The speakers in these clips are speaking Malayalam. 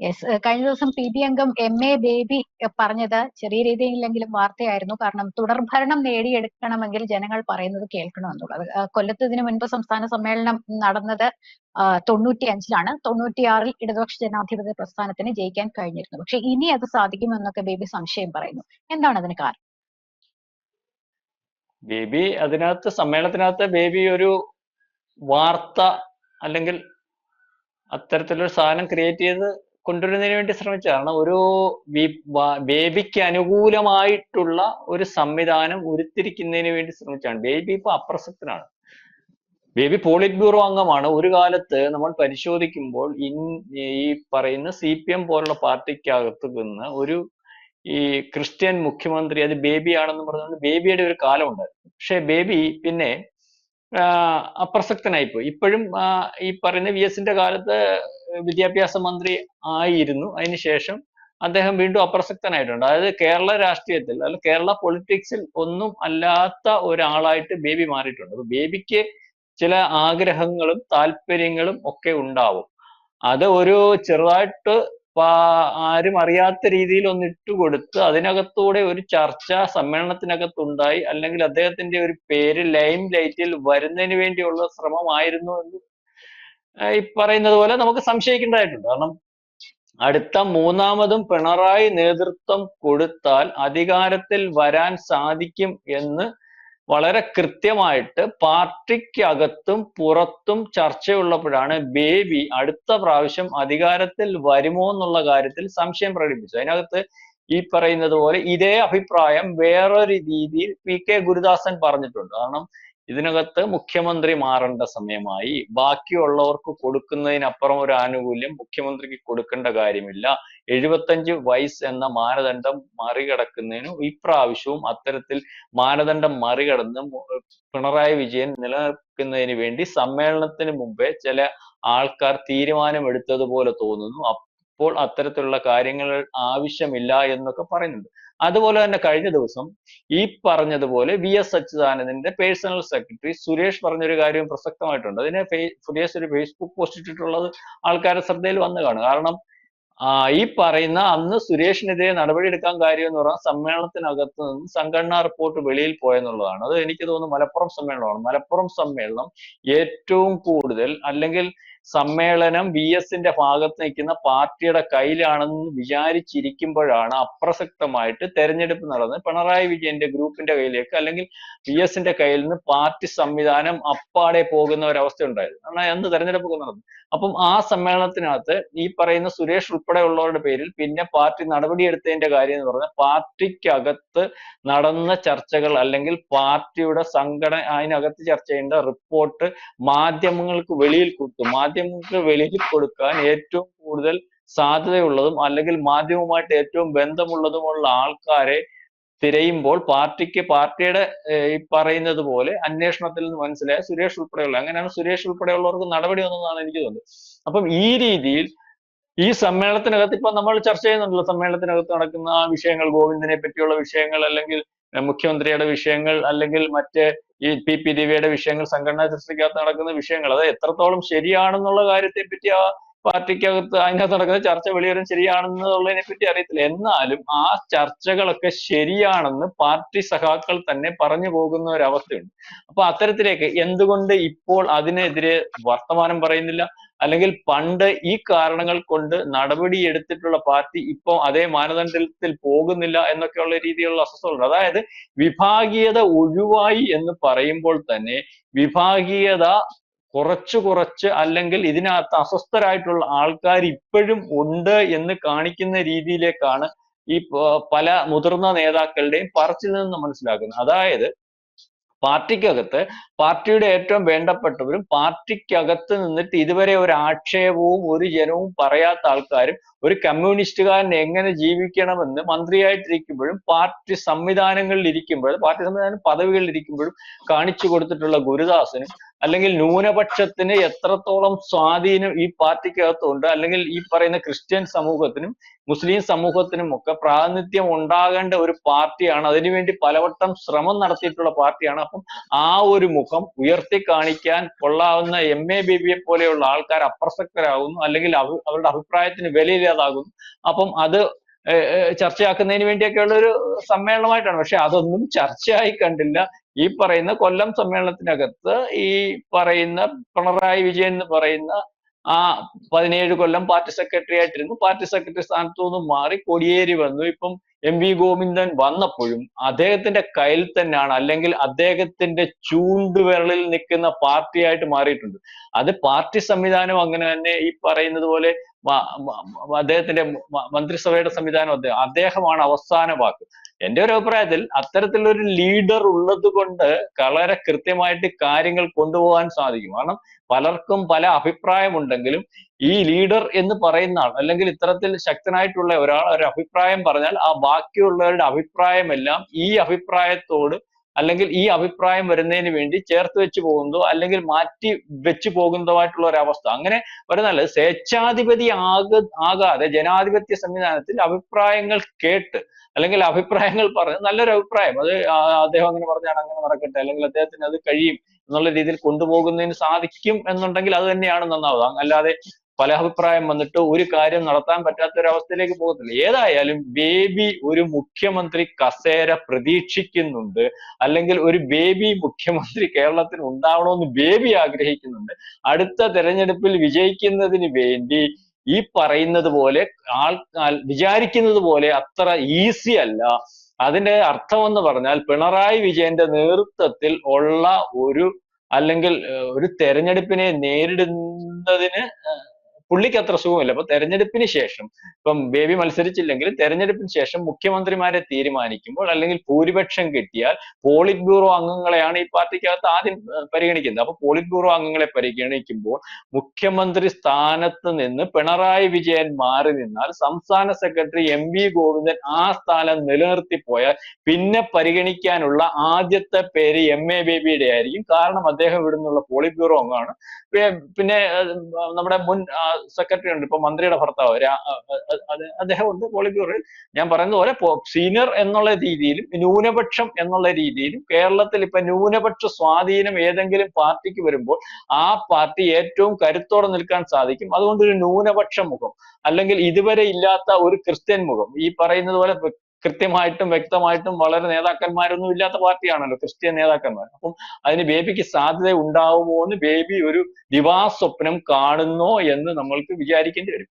യെസ് കഴിഞ്ഞ ദിവസം പി ബി അംഗം എം എ ബേബി പറഞ്ഞത് ചെറിയ രീതിയിലെങ്കിലും വാർത്തയായിരുന്നു. കാരണം തുടർഭരണം നേടിയെടുക്കണമെങ്കിൽ ജനങ്ങൾ പറയുന്നത് കേൾക്കണമെന്നുള്ളത്. കൊല്ലത്ത് ഇതിനു മുൻപ് സംസ്ഥാന സമ്മേളനം നടന്നത് തൊണ്ണൂറ്റി അഞ്ചിലാണ് തൊണ്ണൂറ്റിയാറിൽ ഇടതുപക്ഷ ജനാധിപത്യ പ്രസ്ഥാനത്തിന് ജയിക്കാൻ കഴിഞ്ഞിരുന്നു. പക്ഷെ ഇനി അത് സാധിക്കുമെന്നൊക്കെ ബേബി സംശയം പറയുന്നു. എന്താണ് അതിന് കാരണം? ബേബി അതിനകത്ത് സമ്മേളനത്തിനകത്ത് ബേബി ഒരു വാർത്ത അല്ലെങ്കിൽ അത്തരത്തിലൊരു സാധനം ക്രിയേറ്റ് ചെയ്ത് കൊണ്ടുവരുന്നതിന് വേണ്ടി ശ്രമിച്ചതാണ് ഒരു ബേബിക്ക് അനുകൂലമായിട്ടുള്ള ഒരു സംവിധാനം ഉരുത്തിരിക്കുന്നതിന് വേണ്ടി ശ്രമിച്ചാണ് ബേബി ഇപ്പൊ അപ്രസക്തനാണ്. ബേബി പോളിറ്റ് ബ്യൂറോ അംഗമാണ്. ഒരു കാലത്ത് നമ്മൾ പരിശോധിക്കുമ്പോൾ ഇൻ ഈ പറയുന്ന സി പി എം പോലുള്ള പാർട്ടിക്കകത്ത് നിന്ന് ഒരു ഈ ക്രിസ്ത്യൻ മുഖ്യമന്ത്രി അത് ബേബി ആണെന്ന് പറഞ്ഞുകൊണ്ട് ബേബിയുടെ ഒരു കാലം ഉണ്ടായിരുന്നു. പക്ഷെ ബേബി പിന്നെ അപ്രസക്തനായിപ്പോയി. ഇപ്പോഴും ഈ പറയുന്ന വി എസിന്റെ കാലത്ത് വിദ്യാഭ്യാസ മന്ത്രി ആയിരുന്നു. അതിനുശേഷം അദ്ദേഹം വീണ്ടും അപ്രസക്തനായിട്ടുണ്ട്. അതായത് കേരള രാഷ്ട്രീയത്തിൽ അല്ല കേരള പൊളിറ്റിക്സിൽ ഒന്നും അല്ലാത്ത ഒരാളായിട്ട് ബേബി മാറിയിട്ടുണ്ട്. അപ്പൊ ബേബിക്ക് ചില ആഗ്രഹങ്ങളും താല്പര്യങ്ങളും ഒക്കെ ഉണ്ടാവും. അത് ഒരു ചെറുതായിട്ട് പാ- ആരും അറിയാത്ത രീതിയിൽ ഒന്ന് ഇട്ടുകൊടുത്ത് അതിനകത്തൂടെ ഒരു ചർച്ച സമ്മേളനത്തിനകത്തുണ്ടായി. അല്ലെങ്കിൽ അദ്ദേഹത്തിന്റെ ഒരു പേര് ലൈം ലൈറ്റിൽ വരുന്നതിന് വേണ്ടിയുള്ള ശ്രമമായിരുന്നു എന്ന് ഈ പറയുന്നത് പോലെ നമുക്ക് സംശയിക്കേണ്ടതായിട്ടുണ്ട്. കാരണം അടുത്ത മൂന്നാമതും പിണറായി നേതൃത്വം കൊടുത്താൽ അധികാരത്തിൽ വരാൻ സാധിക്കും എന്ന് വളരെ കൃത്യമായിട്ട് പാർട്ടിക്കകത്തും പുറത്തും ചർച്ചയുള്ളപ്പോഴാണ് ബേബി അടുത്ത പ്രാവശ്യം അധികാരത്തിൽ വരുമോ എന്നുള്ള കാര്യത്തിൽ സംശയം പ്രകടിപ്പിച്ചു അതിനകത്ത് ഈ പറയുന്നത് പോലെ ഇതേ അഭിപ്രായം വേറൊരു രീതിയിൽ പി കെ ഗുരുദാസൻ പറഞ്ഞിട്ടുണ്ട്. കാരണം ഇതിനകത്ത് മുഖ്യമന്ത്രി മാറേണ്ട സമയമായി. ബാക്കിയുള്ളവർക്ക് കൊടുക്കുന്നതിനപ്പുറം ഒരു ആനുകൂല്യം മുഖ്യമന്ത്രിക്ക് കൊടുക്കേണ്ട കാര്യമില്ല. എഴുപത്തഞ്ച് വയസ്സ് എന്ന മാനദണ്ഡം മറികടക്കുന്നതിന് ഇപ്രാവശ്യവും അത്തരത്തിൽ മാനദണ്ഡം മറികടന്ന് പിണറായി വിജയൻ നിലനിൽക്കുന്നതിന് വേണ്ടി സമ്മേളനത്തിന് മുമ്പേ ചില ആൾക്കാർ തീരുമാനമെടുത്തതുപോലെ തോന്നുന്നു. അപ്പോൾ അത്തരത്തിലുള്ള കാര്യങ്ങൾ ആവശ്യമില്ല എന്നൊക്കെ പറയുന്നുണ്ട്. അതുപോലെ തന്നെ കഴിഞ്ഞ ദിവസം ഈ പറഞ്ഞതുപോലെ വി എസ് അച്യുതാനന്ദന്റെ പേഴ്സണൽ സെക്രട്ടറി സുരേഷ് പറഞ്ഞൊരു കാര്യം പ്രസക്തമായിട്ടുണ്ട്. അതിനെ സുരേഷ് ഒരു ഫേസ്ബുക്ക് പോസ്റ്റ് ഇട്ടിട്ടുള്ളത് ആൾക്കാരുടെ ശ്രദ്ധയിൽ വന്നു കാണും. കാരണം ഈ പറയുന്ന അന്ന് സുരേഷിനെതിരെ നടപടിയെടുക്കാൻ കാര്യം എന്ന് പറഞ്ഞാൽ സമ്മേളനത്തിനകത്ത് നിന്ന് സംഘടനാ റിപ്പോർട്ട് വെളിയിൽ പോയെന്നുള്ളതാണ്. അത് എനിക്ക് തോന്നുന്നു മലപ്പുറം സമ്മേളനമാണ്. മലപ്പുറം സമ്മേളനം ഏറ്റവും കൂടുതൽ അല്ലെങ്കിൽ സമ്മേളനം വി എസിന്റെ ഭാഗത്ത് നിൽക്കുന്ന പാർട്ടിയുടെ കയ്യിലാണെന്ന് വിചാരിച്ചിരിക്കുമ്പോഴാണ് അപ്രസക്തമായിട്ട് തെരഞ്ഞെടുപ്പ് നടന്ന് പിണറായി വിജയന്റെ ഗ്രൂപ്പിന്റെ കയ്യിലേക്ക് അല്ലെങ്കിൽ വി എസിന്റെ കയ്യിൽ നിന്ന് പാർട്ടി സംവിധാനം അപ്പാടെ പോകുന്ന ഒരവസ്ഥ ഉണ്ടായത് കാരണം അന്ന് തെരഞ്ഞെടുപ്പൊക്കെ നടന്നു അപ്പം ആ സമ്മേളനത്തിനകത്ത് ഈ പറയുന്ന സുരേഷ് ഉൾപ്പെടെയുള്ളവരുടെ പേരിൽ പിന്നെ പാർട്ടി നടപടിയെടുത്തതിന്റെ കാര്യം എന്ന് പറഞ്ഞാൽ പാർട്ടിക്കകത്ത് നടന്ന ചർച്ചകൾ അല്ലെങ്കിൽ പാർട്ടിയുടെ സംഘടന അതിനകത്ത് ചർച്ച ചെയ്യേണ്ട റിപ്പോർട്ട് മാധ്യമങ്ങൾക്ക് വെളിയിൽ കൊടുത്തു. മാധ്യമങ്ങൾക്ക് വെളിയിൽ കൊടുക്കാൻ ഏറ്റവും കൂടുതൽ സാധ്യതയുള്ളതും അല്ലെങ്കിൽ മാധ്യമവുമായിട്ട് ഏറ്റവും ബന്ധമുള്ളതുമുള്ള ആൾക്കാരെ തിരയുമ്പോൾ പാർട്ടിക്ക് പാർട്ടിയുടെ ഈ പറയുന്നത് പോലെ അന്വേഷണത്തിൽ നിന്ന് മനസ്സിലായ സുരേഷ് ഉൾപ്പെടെയുള്ള അങ്ങനെയാണ് സുരേഷ് ഉൾപ്പെടെയുള്ളവർക്ക് നടപടി വന്നതെന്നാണ് എനിക്ക് തോന്നുന്നത്. അപ്പം ഈ രീതിയിൽ ഈ സമ്മേളനത്തിനകത്ത് ഇപ്പൊ നമ്മൾ ചർച്ച ചെയ്യുന്നുണ്ടല്ലോ സമ്മേളനത്തിനകത്ത് നടക്കുന്ന ആ വിഷയങ്ങൾ ഗോവിന്ദനെ പറ്റിയുള്ള വിഷയങ്ങൾ അല്ലെങ്കിൽ മുഖ്യമന്ത്രിയുടെ വിഷയങ്ങൾ അല്ലെങ്കിൽ മറ്റ് ഈ പി പി ദിവ്യയുടെ വിഷയങ്ങൾ സംഘടനാ ചർച്ചയ്ക്കകത്ത് നടക്കുന്ന വിഷയങ്ങൾ അത് എത്രത്തോളം ശരിയാണെന്നുള്ള കാര്യത്തെ പറ്റി ആ പാർട്ടിക്കകത്ത് അതിനകത്ത് നടക്കുന്ന ചർച്ച വെളിവരും ശരിയാണെന്നുള്ളതിനെ പറ്റി അറിയത്തില്ല. എന്നാലും ആ ചർച്ചകളൊക്കെ ശരിയാണെന്ന് പാർട്ടി സഖാക്കൾ തന്നെ പറഞ്ഞു പോകുന്ന ഒരു അവസ്ഥയുണ്ട് അപ്പൊ അത്തരത്തിലേക്ക് എന്തുകൊണ്ട് ഇപ്പോൾ അതിനെതിരെ വർത്തമാനം പറയുന്നില്ല? അല്ലെങ്കിൽ പണ്ട് ഈ കാരണങ്ങൾ കൊണ്ട് നടപടി എടുത്തിട്ടുള്ള പാർട്ടി ഇപ്പൊ അതേ മാനദണ്ഡത്തിൽ പോകുന്നില്ല എന്നൊക്കെയുള്ള രീതിയിലുള്ള അസ്വസ്ഥതകളുണ്ട്. അതായത് വിഭാഗീയത ഒഴിവായി എന്ന് പറയുമ്പോൾ തന്നെ വിഭാഗീയത കുറച്ച് കുറച്ച് അല്ലെങ്കിൽ ഇതിനകത്ത് അസ്വസ്ഥരായിട്ടുള്ള ആൾക്കാർ ഇപ്പോഴും ഉണ്ട് എന്ന് കാണിക്കുന്ന രീതിയിലേക്കാണ് ഈ പല മുതിർന്ന നേതാക്കളുടെയും പറച്ചിൽ നിന്ന് മനസ്സിലാക്കുന്നത്. അതായത് പാർട്ടിക്കകത്ത് പാർട്ടിയുടെ ഏറ്റവും വേണ്ടപ്പെട്ടവരും പാർട്ടിക്കകത്ത് നിന്നിട്ട് ഇതുവരെ ഒരു ആക്ഷേപവും ഒരു ജനവും പറയാത്ത ആൾക്കാരും ഒരു കമ്മ്യൂണിസ്റ്റുകാരൻ എങ്ങനെ ജീവിക്കണമെന്ന് മന്ത്രിയായിട്ടിരിക്കുമ്പോഴും പാർട്ടി സംവിധാനങ്ങളിൽ ഇരിക്കുമ്പോഴും പാർട്ടി സംവിധാനം പദവികളിൽ ഇരിക്കുമ്പോഴും കാണിച്ചു കൊടുത്തിട്ടുള്ള ഗുരുദാസനും അല്ലെങ്കിൽ ന്യൂനപക്ഷത്തിന് എത്രത്തോളം സ്വാധീനം ഈ പാർട്ടിക്കകത്തുണ്ട് അല്ലെങ്കിൽ ഈ പറയുന്ന ക്രിസ്ത്യൻ സമൂഹത്തിനും മുസ്ലിം സമൂഹത്തിനും ഒക്കെ പ്രാതിനിധ്യം ഉണ്ടാകേണ്ട ഒരു പാർട്ടിയാണ് അതിനുവേണ്ടി പലവട്ടം ശ്രമം നടത്തിയിട്ടുള്ള പാർട്ടിയാണ്. അപ്പം ആ ഒരു മുഖം ഉയർത്തി കാണിക്കാൻ കൊള്ളാവുന്ന എം എ ബേബിയെ പോലെയുള്ള ആൾക്കാർ അപ്രസക്തരാകുന്നു അല്ലെങ്കിൽ അവ- അവരുടെ അഭിപ്രായത്തിന് വിലയില്ലാതാകുന്നു. അപ്പം അത് ചർച്ചയാക്കുന്നതിന് വേണ്ടിയൊക്കെയുള്ള ഒരു സമ്മേളനമായിട്ടാണ്. പക്ഷെ അതൊന്നും ചർച്ചയായി കണ്ടില്ല. ഈ പറയുന്ന കൊല്ലം സമ്മേളനത്തിനകത്ത് ഈ പറയുന്ന പിണറായി വിജയൻ എന്ന് പറയുന്ന ആ പതിനേഴ് കൊല്ലം പാർട്ടി സെക്രട്ടറി ആയിട്ടിരുന്നു. പാർട്ടി സെക്രട്ടറി സ്ഥാനത്തു മാറി കൊടിയേരി വന്നു. ഇപ്പം എം വി ഗോവിന്ദൻ വന്നപ്പോഴും അദ്ദേഹത്തിന്റെ കയ്യിൽ തന്നെയാണ് അല്ലെങ്കിൽ അദ്ദേഹത്തിന്റെ ചൂണ്ടുവിരലിൽ നിൽക്കുന്ന പാർട്ടിയായിട്ട് മാറിയിട്ടുണ്ട്. അത് പാർട്ടി സംവിധാനം അങ്ങനെ തന്നെ ഈ പറയുന്നത് പോലെ അദ്ദേഹത്തിന്റെ മന്ത്രിസഭയുടെ സംവിധാനം അദ്ദേഹം അദ്ദേഹമാണ് അവസാന വാക്ക്. എന്റെ ഒരു അഭിപ്രായത്തിൽ അത്തരത്തിലൊരു ലീഡർ ഉള്ളത് കൊണ്ട് വളരെ കൃത്യമായിട്ട് കാര്യങ്ങൾ കൊണ്ടുപോകാൻ സാധിക്കും. കാരണം പലർക്കും പല അഭിപ്രായമുണ്ടെങ്കിലും ഈ ലീഡർ എന്ന് പറയുന്ന ആൾ അല്ലെങ്കിൽ ഇത്തരത്തിൽ ശക്തനായിട്ടുള്ള ഒരാൾ ഒരു അഭിപ്രായം പറഞ്ഞാൽ ആ ബാക്കിയുള്ളവരുടെ അഭിപ്രായമെല്ലാം ഈ അഭിപ്രായത്തോട് അല്ലെങ്കിൽ ഈ അഭിപ്രായം വരുന്നതിന് വേണ്ടി ചേർത്ത് വെച്ച് പോകുന്നതോ അല്ലെങ്കിൽ മാറ്റി വെച്ച് ഒരു അവസ്ഥ അങ്ങനെ വരുന്നല്ല സ്വേച്ഛാധിപതി ആക ആകാതെ ജനാധിപത്യ സംവിധാനത്തിൽ അഭിപ്രായങ്ങൾ കേട്ട് അല്ലെങ്കിൽ അഭിപ്രായങ്ങൾ പറഞ്ഞ് നല്ലൊരു അഭിപ്രായം. അത് അദ്ദേഹം അങ്ങനെ പറഞ്ഞാണ് അങ്ങനെ നടക്കട്ടെ അല്ലെങ്കിൽ അദ്ദേഹത്തിന് അത് കഴിയും എന്നുള്ള രീതിയിൽ കൊണ്ടുപോകുന്നതിന് സാധിക്കും എന്നുണ്ടെങ്കിൽ അത് തന്നെയാണ് നന്നാവുക. അല്ലാതെ പല അഭിപ്രായം വന്നിട്ട് ഒരു കാര്യം നടത്താൻ പറ്റാത്ത ഒരു അവസ്ഥയിലേക്ക് പോകത്തില്ല. ഏതായാലും ബേബി ഒരു മുഖ്യമന്ത്രി കസേര പ്രതീക്ഷിക്കുന്നുണ്ട്. അല്ലെങ്കിൽ ഒരു ബേബി മുഖ്യമന്ത്രി കേരളത്തിൽ ഉണ്ടാവണമെന്ന് ബേബി ആഗ്രഹിക്കുന്നുണ്ട്. അടുത്ത തെരഞ്ഞെടുപ്പിൽ വിജയിക്കുന്നതിന് വേണ്ടി ഈ പറയുന്നത് പോലെ ആൾ വിചാരിക്കുന്നത് പോലെ അത്ര ഈസി അല്ല. അതിന്റെ അർത്ഥം എന്ന് പറഞ്ഞാൽ പിണറായി വിജയന്റെ നേതൃത്വത്തിൽ ഉള്ള ഒരു അല്ലെങ്കിൽ ഒരു തെരഞ്ഞെടുപ്പിനെ നേരിടുന്നതിന് പുള്ളിക്ക് അത്ര സുഖമില്ല. അപ്പൊ തെരഞ്ഞെടുപ്പിന് ശേഷം ഇപ്പം ബേബി മത്സരിച്ചില്ലെങ്കിൽ തെരഞ്ഞെടുപ്പിന് ശേഷം മുഖ്യമന്ത്രിമാരെ തീരുമാനിക്കുമ്പോൾ അല്ലെങ്കിൽ ഭൂരിപക്ഷം കിട്ടിയാൽ പോളിറ്റ് ബ്യൂറോ അംഗങ്ങളെയാണ് ഈ പാർട്ടിക്കകത്ത് ആദ്യം പരിഗണിക്കുന്നത്. അപ്പൊ പോളിറ്റ് ബ്യൂറോ അംഗങ്ങളെ പരിഗണിക്കുമ്പോൾ മുഖ്യമന്ത്രി സ്ഥാനത്ത് നിന്ന് പിണറായി വിജയൻ മാറി നിന്നാൽ സംസ്ഥാന സെക്രട്ടറി എം വി ഗോവിന്ദൻ ആ സ്ഥാനം നിലനിർത്തി പോയാൽ പിന്നെ പരിഗണിക്കാനുള്ള ആദ്യത്തെ പേര് എം എ ബേബിയുടെ ആയിരിക്കും. കാരണം അദ്ദേഹം ഇവിടുന്നുള്ള പോളിറ്റ് ബ്യൂറോ അംഗമാണ്. പിന്നെ നമ്മുടെ മുൻ സെക്രട്ടറി ഉണ്ട്. ഇപ്പൊ മന്ത്രിയുടെ ഭർത്താവ് അദ്ദേഹം ഉണ്ട് പോളിറ്റ്ബ്യൂറോയിൽ ഞാൻ പറയുന്നത് പോലെ സീനിയർ എന്നുള്ള രീതിയിലും ന്യൂനപക്ഷം എന്നുള്ള രീതിയിലും കേരളത്തിൽ ഇപ്പൊ ന്യൂനപക്ഷ സ്വാധീനം ഏതെങ്കിലും പാർട്ടിക്ക് വരുമ്പോൾ ആ പാർട്ടി ഏറ്റവും കരുത്തോടെ നിൽക്കാൻ സാധിക്കും. അതുകൊണ്ട് ഒരു ന്യൂനപക്ഷ മുഖം അല്ലെങ്കിൽ ഇതുവരെ ഇല്ലാത്ത ഒരു ക്രിസ്ത്യൻ മുഖം. ഈ പറയുന്നത് പോലെ കൃത്യമായിട്ടും വ്യക്തമായിട്ടും വളരെ നേതാക്കന്മാരൊന്നും ഇല്ലാത്ത പാർട്ടിയാണല്ലോ ക്രിസ്ത്യൻ നേതാക്കന്മാർ. അപ്പം അതിന് ബേബിക്ക് സാധ്യത ഉണ്ടാവുമോ എന്ന് ബേബി ഒരു ദിവാസ്വപ്നം കാണുന്നോ എന്ന് നമ്മൾക്ക് വിചാരിക്കേണ്ടി വരും.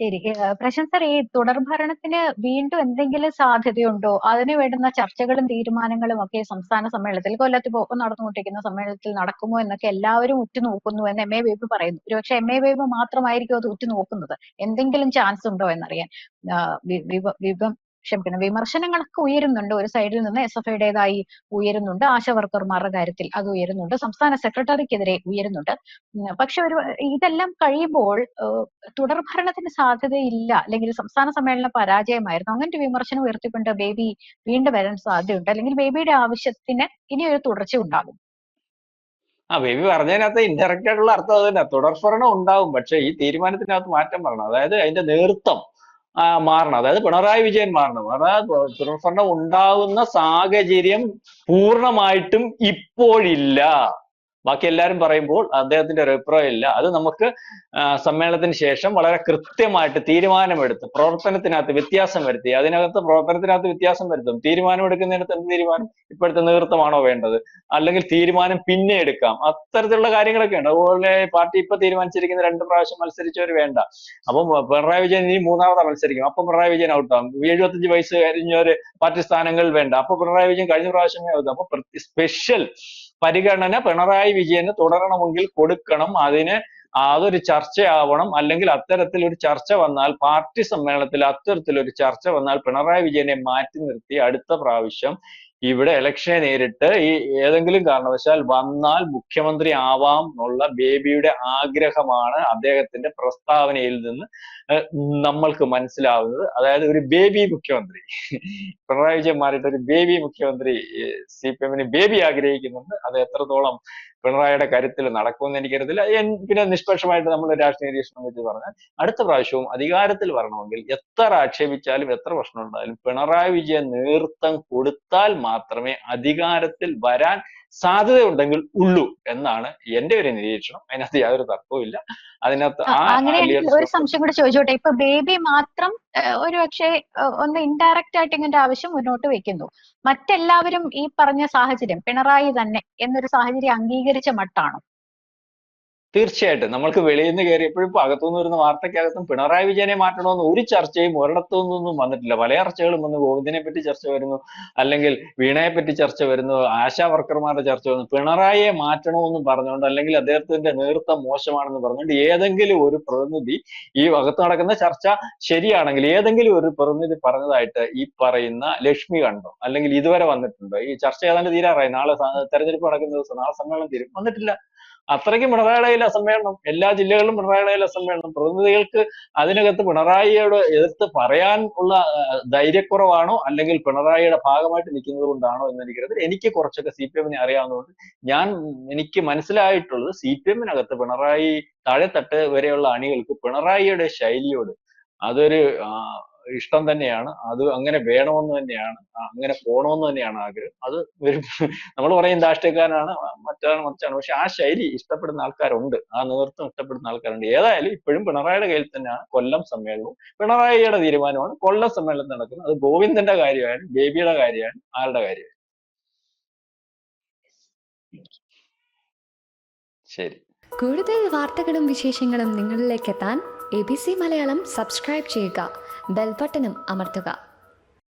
ശരി. പ്രശംസർ ഈ തുടർ ഭരണത്തിന് വീണ്ടും എന്തെങ്കിലും സാധ്യതയുണ്ടോ? അതിന് വേണ്ടുന്ന ചർച്ചകളും തീരുമാനങ്ങളും ഒക്കെ സംസ്ഥാന സമ്മേളനത്തിൽ കൊല്ലത്ത് പോകും നടന്നുകൊണ്ടിരിക്കുന്ന സമ്മേളനത്തിൽ നടക്കുമോ എന്നൊക്കെ എല്ലാവരും ഉറ്റുനോക്കുന്നു എന്ന് എം എ ബേബി പറയുന്നു. ഒരുപക്ഷെ എം എ ബേബി മാത്രമായിരിക്കും അത് ഉറ്റുനോക്കുന്നത്. എന്തെങ്കിലും ചാൻസ് ഉണ്ടോ എന്നറിയാൻ. ക്ഷമിക്കണം. വിമർശനങ്ങളൊക്കെ ഉയരുന്നുണ്ട്. ഒരു സൈഡിൽ നിന്ന് എസ് എഫ് ഐയുടേതായി ഉയരുന്നുണ്ട്. ആശ വർക്കർമാരുടെ കാര്യത്തിൽ അത് ഉയരുന്നുണ്ട്. സംസ്ഥാന സെക്രട്ടറിക്കെതിരെ ഉയരുന്നുണ്ട്. പക്ഷെ ഒരു ഇതെല്ലാം കഴിയുമ്പോൾ തുടർ ഭരണത്തിന് സാധ്യതയില്ല. അല്ലെങ്കിൽ സംസ്ഥാന സമ്മേളനം പരാജയമായിരുന്നു. അങ്ങനത്തെ വിമർശനം ഉയർത്തിക്കൊണ്ട് ബേബി വീണ്ടും വരാൻ സാധ്യതയുണ്ട്. അല്ലെങ്കിൽ ബേബിയുടെ ആവശ്യത്തിന് ഇനി ഒരു തുടർച്ച ഉണ്ടാകും. ആ ബേബി പറഞ്ഞതിനകത്ത് ഇൻഡയറക്റ്റ് ആയിട്ടുള്ള അർത്ഥം അത് തന്നെ. തുടർഭരണം ഉണ്ടാവും. പക്ഷെ ഈ തീരുമാനത്തിനകത്ത് മാറ്റം വരണം. അതായത് അതിന്റെ നേതൃത്വം മാറണം. അതായത് പിണറായി വിജയൻ മാറണം. അതായത് തുടർഭരണം ഉണ്ടാവുന്ന സാഹചര്യം പൂർണമായിട്ടും ഇപ്പോഴില്ല. ബാക്കി എല്ലാവരും പറയുമ്പോൾ അദ്ദേഹത്തിന്റെ ഒരു അഭിപ്രായം ഇല്ല. അത് നമുക്ക് സമ്മേളനത്തിന് ശേഷം വളരെ കൃത്യമായിട്ട് തീരുമാനമെടുത്ത് പ്രവർത്തനത്തിനകത്ത് വ്യത്യാസം വരുത്തി. അതിനകത്ത് പ്രവർത്തനത്തിനകത്ത് വ്യത്യാസം വരുത്തും. തീരുമാനമെടുക്കുന്നതിനകത്ത് എന്ത് തീരുമാനം? ഇപ്പോഴത്തെ നേതൃത്വമാണോ വേണ്ടത്? അല്ലെങ്കിൽ തീരുമാനം പിന്നെ എടുക്കാം. അത്തരത്തിലുള്ള കാര്യങ്ങളൊക്കെ ഉണ്ട്. അതുപോലെ പാർട്ടി ഇപ്പൊ തീരുമാനിച്ചിരിക്കുന്ന രണ്ട് പ്രാവശ്യം മത്സരിച്ചവർ വേണ്ട. അപ്പം പിണറായി വിജയൻ ഇനി മൂന്നാമതാണ് മത്സരിക്കും അപ്പൊ പിണറായി വിജയൻ ഔട്ടാകും എഴുപത്തഞ്ച് വയസ്സ് കഴിഞ്ഞവര് പാർട്ടി സ്ഥാനങ്ങൾ വേണ്ട. അപ്പൊ പിണറായി വിജയൻ കഴിഞ്ഞ പ്രാവശ്യമേ ഔട്ട് അപ്പൊ സ്പെഷ്യൽ പരിഗണന പിണറായി വിജയന് തുടരണമെങ്കിൽ കൊടുക്കണം. അതിന് അതൊരു ചർച്ചയാവണം. അല്ലെങ്കിൽ അത്തരത്തിൽ ഒരു ചർച്ച വന്നാൽ പാർട്ടി സമ്മേളനത്തിൽ അത്തരത്തിൽ ഒരു ചർച്ച വന്നാൽ പിണറായി വിജയനെ മാറ്റി നിർത്തി അടുത്ത പ്രാവശ്യം ഇവിടെ ഇലക്ഷനെ നേരിട്ട് ഈ ഏതെങ്കിലും കാരണവശാൽ വന്നാൽ മുഖ്യമന്ത്രി ആവാം എന്നുള്ള ബേബിയുടെ ആഗ്രഹമാണ് അദ്ദേഹത്തിന്റെ പ്രസ്താവനയിൽ നിന്ന് നമ്മൾക്ക് മനസ്സിലാവുന്നത്. അതായത് ഒരു ബേബി മുഖ്യമന്ത്രി. പിണറായി വിജയൻ മാറിയിട്ട് ഒരു ബേബി മുഖ്യമന്ത്രി സി പി എമ്മിന് ബേബി ആഗ്രഹിക്കുന്നുണ്ട്. അത് എത്രത്തോളം പിണറായിയുടെ കരുത്തിൽ നടക്കുമെന്ന് എനിക്കറിയത്തില്ല പിന്നെ നിഷ്പക്ഷമായിട്ട് നമ്മൾ രാഷ്ട്രീയ നിരീക്ഷണം വെച്ച് പറഞ്ഞാൽ അടുത്ത പ്രാവശ്യവും അധികാരത്തിൽ വരണമെങ്കിൽ എത്ര ആക്ഷേപിച്ചാലും എത്ര പ്രശ്നം ഉണ്ടായാലും പിണറായി വിജയൻ നേതൃത്വം കൊടുത്താൽ മാത്രമേ അധികാരത്തിൽ വരാൻ സാധ്യതയുണ്ടെങ്കിൽ ഉള്ളൂ എന്നാണ് എന്റെ ഒരു നിരീക്ഷണം. അതിനകത്ത് യാതൊരു തർക്കവും അതിനകത്ത് ആ ഒരു സംശയം കൂടെ ചോദിച്ചോട്ടെ? ഇപ്പൊ ബേബി മാത്രം ഒരു പക്ഷേ ഒന്ന് ഇൻഡയറക്റ്റ് ആയിട്ട് ഇങ്ങനെ ആവശ്യം മുന്നോട്ട് വെക്കുന്നു. മറ്റെല്ലാവരും ഈ പറഞ്ഞ സാഹചര്യം പിണറായി തന്നെ എന്നൊരു സാഹചര്യം അംഗീകരിച്ച മട്ടാണോ? തീർച്ചയായിട്ടും. നമ്മൾക്ക് വെളിയിൽ നിന്ന് കയറിയപ്പോഴും ഇപ്പൊ അകത്തുനിന്ന് വരുന്ന വാർത്തയ്ക്കകത്തും പിണറായി വിജയനെ മാറ്റണമെന്ന് ഒരു ചർച്ചയും ഒരിടത്തു നിന്നൊന്നും വന്നിട്ടില്ല. പല ചർച്ചകളും വന്നു. ഗോവിന്ദനെ പറ്റി ചർച്ച വരുന്നു. അല്ലെങ്കിൽ വീണയെ പറ്റി ചർച്ച വരുന്നു. ആശാ വർക്കർമാരുടെ ചർച്ച വരുന്നു. പിണറായിയെ മാറ്റണമെന്ന് പറഞ്ഞുകൊണ്ട് അല്ലെങ്കിൽ അദ്ദേഹത്തിന്റെ നേതൃത്വം മോശമാണെന്ന് പറഞ്ഞുകൊണ്ട് ഏതെങ്കിലും ഒരു പ്രതിനിധി ഈ അകത്ത് നടക്കുന്ന ചർച്ച ശരിയാണെങ്കിൽ ഏതെങ്കിലും ഒരു പ്രതിനിധി പറഞ്ഞതായിട്ട് ഈ പറയുന്ന ലക്ഷ്മി കണ്ടോ? അല്ലെങ്കിൽ ഇതുവരെ വന്നിട്ടുണ്ടോ? ഈ ചർച്ച ഏതാണ്ട് തീരാറായി. നാളെ തെരഞ്ഞെടുപ്പ് നടക്കുന്ന ദിവസം നാളെ സമ്മേളനം തീരും. വന്നിട്ടില്ല. അത്രയ്ക്ക് പിണറായിയുടെ കയ്യിൽ സമ്മേളനം എല്ലാ ജില്ലകളിലും പിണറായിയുടെ കയ്യിൽ സമ്മേളനം പ്രതിനിധികൾക്ക് അതിനകത്ത് പിണറായിയോട് എതിർത്ത് പറയാൻ ഉള്ള ധൈര്യക്കുറവാണോ അല്ലെങ്കിൽ പിണറായിയുടെ ഭാഗമായിട്ട് നിൽക്കുന്നത് കൊണ്ടാണോ എന്ന് എനിക്കറിയത്തില്ല. എനിക്ക് കുറച്ചൊക്കെ സി പി എമ്മിനെ അറിയാവുന്നതുകൊണ്ട് ഞാൻ എനിക്ക് മനസ്സിലായിട്ടുള്ളത് സി പി എമ്മിനകത്ത് പിണറായി താഴെത്തട്ട് വരെയുള്ള അണികൾക്ക് പിണറായിയുടെ ശൈലിയോട് അതൊരു ഇഷ്ടം തന്നെയാണ്. അത് അങ്ങനെ വേണമെന്ന് തന്നെയാണ്. അങ്ങനെ പോണമെന്ന് തന്നെയാണ് ആഗ്രഹം. അത് നമ്മൾ പറയും രാഷ്ട്രീയക്കാരനാണ് മറ്റാണ് മറ്റാണ് പക്ഷെ ആ ശൈലി ഇഷ്ടപ്പെടുന്ന ആൾക്കാരുണ്ട്. ആ നേതൃത്വം ഇഷ്ടപ്പെടുന്ന ആൾക്കാരുണ്ട്. ഏതായാലും ഇപ്പോഴും പിണറായിയുടെ കയ്യിൽ തന്നെയാണ് കൊല്ലം സമ്മേളനവും പിണറായിയുടെ തീരുമാനമാണ് കൊല്ലം സമ്മേളനം നടക്കുന്നത്. അത് ഗോവിന്ദന്റെ കാര്യമായാലും ബേബിയുടെ കാര്യമായാലും ആരുടെ കാര്യമായാലും. ശരി. കൂടുതൽ വാർത്തകളും വിശേഷങ്ങളും നിങ്ങളിലേക്ക് എത്താൻ A B C Malayalam subscribe ചെയ്യുക. ബെൽബട്ടനും അമർത്തുക